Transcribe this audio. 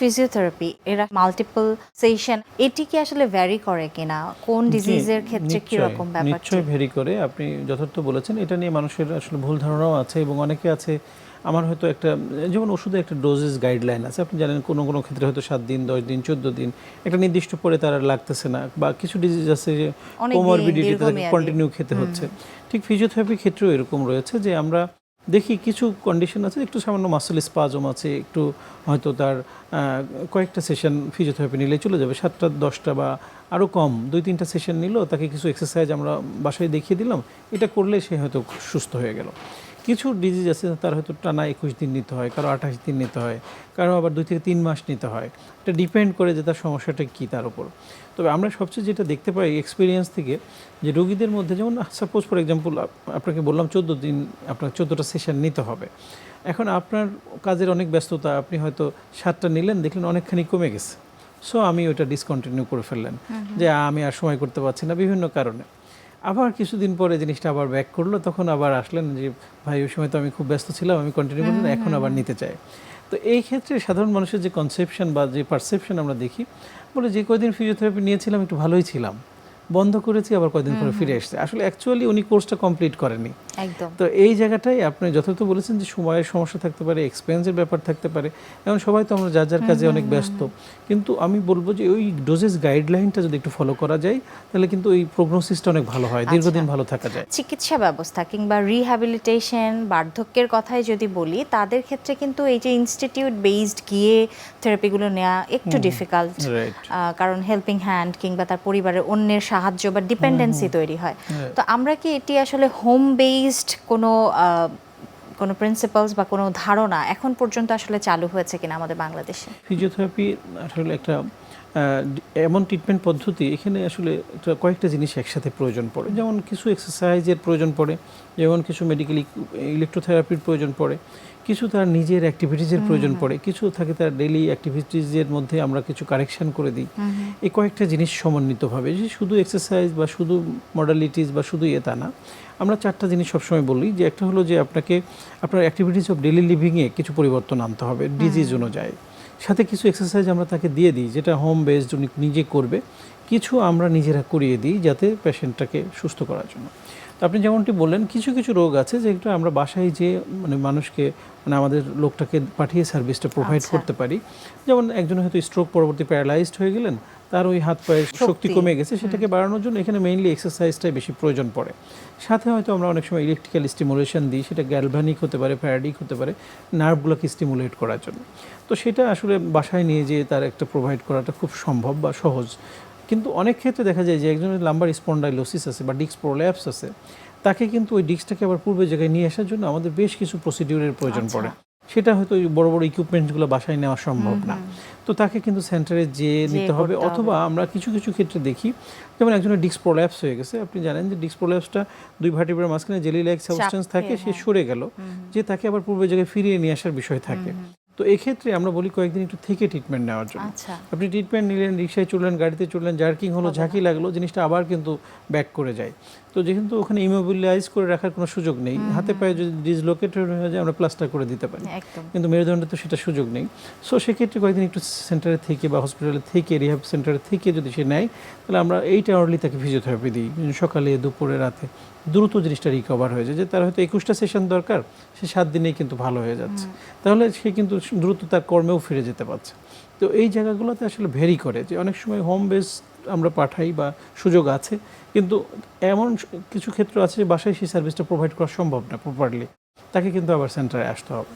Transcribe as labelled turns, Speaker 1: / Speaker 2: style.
Speaker 1: Physiotherapy এরা multiple session এটি কি আসলে ভ্যারি করে কিনা? কোন ডিজিজের ক্ষেত্রে কি রকম ব্যাপার
Speaker 2: নিশ্চয়ই ভেরি করে। আপনি যথার্থ বলেছেন এটা নিয়ে মানুষের আসলে ভুল ধারণাও আছে এবং অনেকে আছে আমার হয়তো একটা যেমন ওষুধে একটা ডোজেস গাইডলাইন আছে। আপনি জানেন কোনো কোনো ক্ষেত্রে হয়তো সাত দিন দশ দিন চোদ্দ দিন একটা নির্দিষ্ট পরে তার লাগতেছে না বা কিছু ডিজিজ আছে যে কোমরবিডিটি
Speaker 1: দীর্ঘমেয়াদী।
Speaker 2: কন্টিনিউ খেতে হচ্ছে। ঠিক ফিজিওথেরাপির ক্ষেত্রেও এরকম রয়েছে যে আমরা দেখি কিছু কন্ডিশন আছে, একটু সামান্য মাসেল স্পাজম আছে, একটু হয়তো তার কয়েকটা সেশন ফিজিওথেরাপি নিলে চলে যাবে, সাতটা, দশটা বা আরও কম, দুই, তিনটা সেশন নিল, তাকে কিছু এক্সারসাইজ আমরা বাসায় দেখিয়ে দিলাম, এটা করলে সে হয়তো সুস্থ হয়ে গেল। কিছু ডিজিজ আছে তার হয়তো টানা একুশ দিন নিতে হয় কারও আঠাশ দিন নিতে হয় কারও আবার দুই থেকে তিন মাস নিতে হয়। এটা ডিপেন্ড করে যে তার সমস্যাটা কী তার উপর। তবে আমরা সবচেয়ে যেটা দেখতে পাই এক্সপিরিয়েন্স থেকে যে রোগীদের মধ্যে যেমন সাপোজ ফর এক্সাম্পল আপনাকে বললাম চোদ্দ দিন আপনার চোদ্দোটা সেশন নিতে হবে। এখন আপনার কাজের অনেক ব্যস্ততা আপনি হয়তো সাতটা নিলেন দেখলেন অনেকখানি কমে গেছে। সো আমি ওটা ডিসকন্টিনিউ করে ফেললেন। যে আমি আর সময় করতে পারছি না বিভিন্ন কারণে। আবার কিছুদিন পরে জিনিসটা আবার ব্যাক করল তখন আবার আসলেন যে ভাই ওই সময় তো আমি খুব ব্যস্ত ছিলাম আমি কন্টিনিউ করলাম এখন আবার নিতে চাই। তো এই ক্ষেত্রে সাধারণ মানুষের যে কনসেপশন বা যে পারসেপশন আমরা দেখি বলে যে কয়দিন ফিজিওথেরাপি নিয়েছিলাম একটু ভালোই ছিলাম। বন্ধ করেছি আবার কয়দিন পরে ফিরে এসছে আসলে অ্যাকচুয়ালি উনি কোর্সটা কমপ্লিট করেনি
Speaker 1: একদম।
Speaker 2: তো এই জায়গাটাই আপনি যথার্থ বলেছেন যে সময়ের সমস্যা থাকতে পারে এক্সপেন্সের ব্যাপার থাকতে পারে এখন সবাই তো আমরা যার যার কাজে অনেক ব্যস্ত। কিন্তু আমি বলব যে ওই ডোজেস গাইডলাইনটা যদি একটু ফলো করা যায় তাহলে কিন্তু ওই প্রগনোসিসটা অনেক ভালো হয় দীর্ঘদিন ভালো থাকা যায়।
Speaker 1: চিকিৎসা ব্যবস্থা কিংবা রিহ্যাবিলিটেশন বার্ধক্যের কথাই যদি বলি তাদের ক্ষেত্রে কিন্তু এই যে ইনস্টিটিউট বেসড গিয়ে থেরাপিগুলো নেওয়া একটু ডিফিকাল্ট কারণ হেল্পিং হ্যান্ড কিংবা তার পরিবারের অন্যের সাহায্য বা ডিপেন্ডেন্সি তৈরি হয়। তো আমরা কি এটি আসলে হোম বেসড কোনো কোনো প্রিন্সিপালস বা কোনো ধারণা এখন পর্যন্ত আসলে চালু হয়েছে কিনা আমাদের বাংলাদেশে?
Speaker 2: ফিজিওথেরাপি আসলে একটা এমন ট্রিটমেন্ট পদ্ধতি এখানে আসলে কয়েকটা জিনিস একসাথে প্রয়োজন পড়ে। যেমন কিছু এক্সারসাইজের প্রয়োজন পড়ে যেমন কিছু মেডিকেল ইলেকট্রোথেরাপির প্রয়োজন পড়ে কিছু তার নিজের অ্যাক্টিভিটিজের প্রয়োজন পড়ে কিছু থাকে তার ডেইলি অ্যাক্টিভিটিজের মধ্যে আমরা কিছু কারেকশন করে দিই। এই কয়েকটা জিনিস সমন্বিতভাবে যে শুধু এক্সারসাইজ বা শুধু মডালিটিস বা শুধু এ তা না আমরা চারটা জিনিস সবসময় বলি যে একটা হলো যে আপনাকে আপনার অ্যাক্টিভিটিস অফ ডেইলি লিভিংয়ে কিছু পরিবর্তন আনতে হবে ডিজিজ অনুযায়ী। সাথে কিছু এক্সারসাইজ আমরা তাকে দিয়ে দিই যেটা হোম বেসড উনি নিজে করবে। কিছু আমরা নিজেরা করিয়ে দিই যাতে পেশেন্টটাকে সুস্থ করার জন্য। তো আপনি যেমনটি বললেন কিছু কিছু রোগ আছে যেগুলো আমরা বাসায় যে মানে মানুষকে মানে আমাদের লোকটাকে পাঠিয়ে সার্ভিসটা প্রোভাইড
Speaker 1: আচ্ছা।
Speaker 2: করতে পারি। যেমন একজন হয়তো স্ট্রোক পরবর্তী প্যারালাইজড হয়ে গেলেন তার ওই হাত পায়ের শক্তি।
Speaker 1: শক্তি।
Speaker 2: কমে গেছে সেটাকে বাড়ানোর জন্য এখানে মেইনলি এক্সারসাইজটাই বেশি প্রয়োজন পড়ে। সাথে হয়তো আমরা অনেক সময় ইলেকট্রিক্যাল স্টিমুলেশন দিই সেটা গ্যালভানিক হতে পারে প্যারাডিক হতে পারে নার্ভগুলোকে স্টিমুলেট করার জন্য। তো সেটা আসলে বাসায় নিয়ে যেয়ে তার একটা প্রোভাইড করাটা খুব সম্ভব বা সহজ। কিন্তু অনেক ক্ষেত্রে দেখা যায় যে একজনের লাম্বার স্পন্ডাইলোসিস আছে বা ডিস্ক প্রোল্যাপস আছে তাকে কিন্তু ওই ডিস্কটাকে আবার পূর্বের জায়গায় নিয়ে আসার জন্য আমাদের বেশ কিছু প্রসিডিউরের প্রয়োজন
Speaker 1: আচ্ছা।
Speaker 2: পড়ে। সেটা হয়তো ওই বড় বড় ইকুইপমেন্টসগুলো বাসায় নেওয়া সম্ভব না। তো তাকে কিন্তু সেন্টারে যেয়ে নিতে হবে অথবা আমরা কিছু কিছু ক্ষেত্রে দেখি যেমন একজনের ডিস্ক প্রোল্যাপস হয়ে গেছে। আপনি জানেন যে ডিস্ক প্রোল্যাপসটা দুই ভার্টিব্রার মাঝখানে জেলি লাইক সাবস্টেন্স থাকে সে
Speaker 1: হ্যাঁ।
Speaker 2: সরে গেল। যে তাকে আবার পূর্বের জায়গায় ফিরিয়ে নিয়ে আসার বিষয় থাকে। তো এক্ষেত্রে আমরা বলি কয়েকদিন একটু থেকে ট্রিটমেন্ট নেওয়ার জন্য।
Speaker 1: আচ্ছা।
Speaker 2: আপনি ট্রিটমেন্ট নিলেন রিক্সায় চললেন গাড়িতে চললেন জার্কিং হলো ঝাঁকি লাগল জিনিসটা আবার কিন্তু ব্যাক করে যায়। তো যেহেতু ওখানে ইমোবিলাইজ করে রাখার কোনো সুযোগ নেই হাতে পায়ে যদি ডিসলোকেটেড হয়ে যায় আমরা প্লাস্টার করে দিতে পারি। কিন্তু মেরুদণ্ডে তো সেটা সুযোগ নেই। সো সেক্ষেত্রে কয়েকদিন একটু সেন্টারে থেকে বা হসপিটালে থেকে রিহাব সেন্টারে থেকে যদি সে নেয় তাহলে আমরা এইট আওয়ারলি তাকে ফিজিওথেরাপি দিই সকালে দুপুরে রাতে। দ্রুত জিনিসটা রিকভার হয়ে যায় যে তার হয়তো একুশটা সেশন দরকার সে সাত দিনেই কিন্তু ভালো হয়ে যাচ্ছে। তাহলে সে কিন্তু দ্রুত তার কর্মেও ফিরে যেতে পারছে। তো এই জায়গাগুলোতে আসলে ভেরি করে যে অনেক সময় হোম বেস আমরা পাঠাই বা সুযোগ আছে কিন্তু এমন কিছু ক্ষেত্র আছে যে বাসায় সেই সার্ভিসটা প্রোভাইড করা সম্ভব না প্রপারলি তাকে কিন্তু আবার সেন্টারে আসতে হবে।